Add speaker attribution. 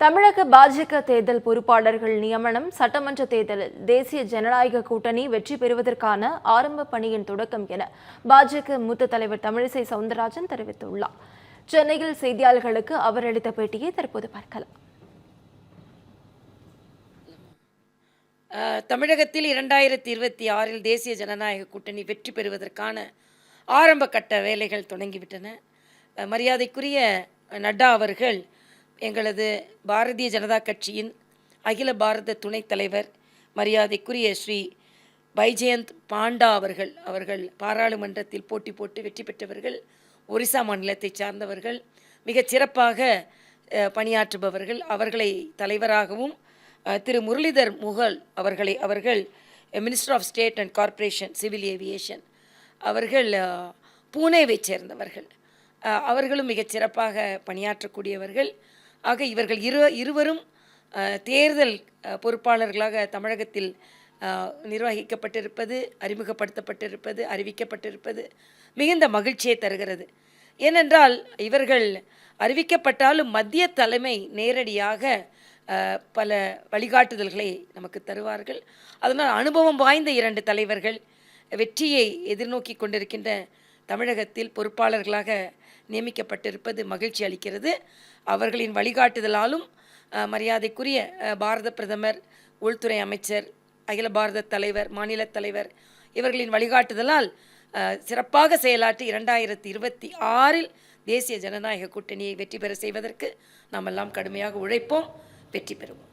Speaker 1: தமிழக பாஜக தேர்தல் பொறுப்பாளர்கள் நியமனம் சட்டமன்ற தேர்தலில் தேசிய ஜனநாயக கூட்டணி வெற்றி பெறுவதற்கான ஆரம்ப பணியின் தொடக்கம் என பாஜக மூத்த தலைவர் தமிழிசை சவுந்தரராஜன் தெரிவித்துள்ளார். சென்னையில் செய்தியாளர்களுக்கு அவர் அளித்த பேட்டியை தற்போது பார்க்கலாம்.
Speaker 2: தமிழகத்தில் இரண்டாயிரத்தி இருபத்தி ஆறில் தேசிய ஜனநாயக கூட்டணி வெற்றி பெறுவதற்கான ஆரம்ப கட்ட வேலைகள் தொடங்கிவிட்டன. மரியாதைக்குரிய நட்டா அவர்கள் எங்களது பாரதிய ஜனதா கட்சியின் அகில பாரத துணைத் தலைவர் மரியாதைக்குரிய ஸ்ரீ பைஜெயந்த் பாண்டா அவர்கள் அவர்கள் பாராளுமன்றத்தில் போட்டி போட்டு வெற்றி பெற்றவர்கள் ஒரிசா மாநிலத்தைச் சார்ந்தவர்கள் மிகச் சிறப்பாக பணியாற்றுபவர்கள் அவர்களை தலைவராகவும் திரு முரளிதர் முகல் அவர்களை அவர்கள் minister of state and corporation civil aviation அவர்கள் பூனேவை பூனேவைச் சேர்ந்தவர்கள். அவர்களும் மிகச் சிறப்பாக பணியாற்றக்கூடியவர்கள். ஆக இவர்கள் இரு இருவரும் தேர்தல் பொறுப்பாளர்களாக தமிழகத்தில் நிர்வகிக்கப்பட்டிருப்பது அறிமுகப்படுத்தப்பட்டிருப்பது அறிவிக்கப்பட்டிருப்பது மிகுந்த மகிழ்ச்சியை தருகிறது. ஏனென்றால் இவர்கள் அறிவிக்கப்பட்டாலும் மத்திய தலைமை நேரடியாக பல வழிகாட்டுதல்களை நமக்கு தருவார்கள். அதனால் அனுபவம் வாய்ந்த இரண்டு தலைவர்கள் வெற்றியை எதிர்நோக்கி கொண்டிருக்கின்ற தமிழகத்தில் பொறுப்பாளர்களாக நியமிக்கப்பட்டிருப்பது மகிழ்ச்சி அளிக்கிறது. அவர்களின் வழிகாட்டுதலாலும் மரியாதைக்குரிய பாரத பிரதமர் உள்துறை அமைச்சர் அகில பாரத தலைவர் மாநில தலைவர் இவர்களின் வழிகாட்டுதலால் சிறப்பாக செயலாற்றி இரண்டாயிரத்தி இருபத்தி ஆறில் தேசிய ஜனநாயக கூட்டணியை வெற்றி பெற செய்வதற்கு நாம் எல்லாம் கடுமையாக உழைப்போம் வெற்றி பெறுவோம்.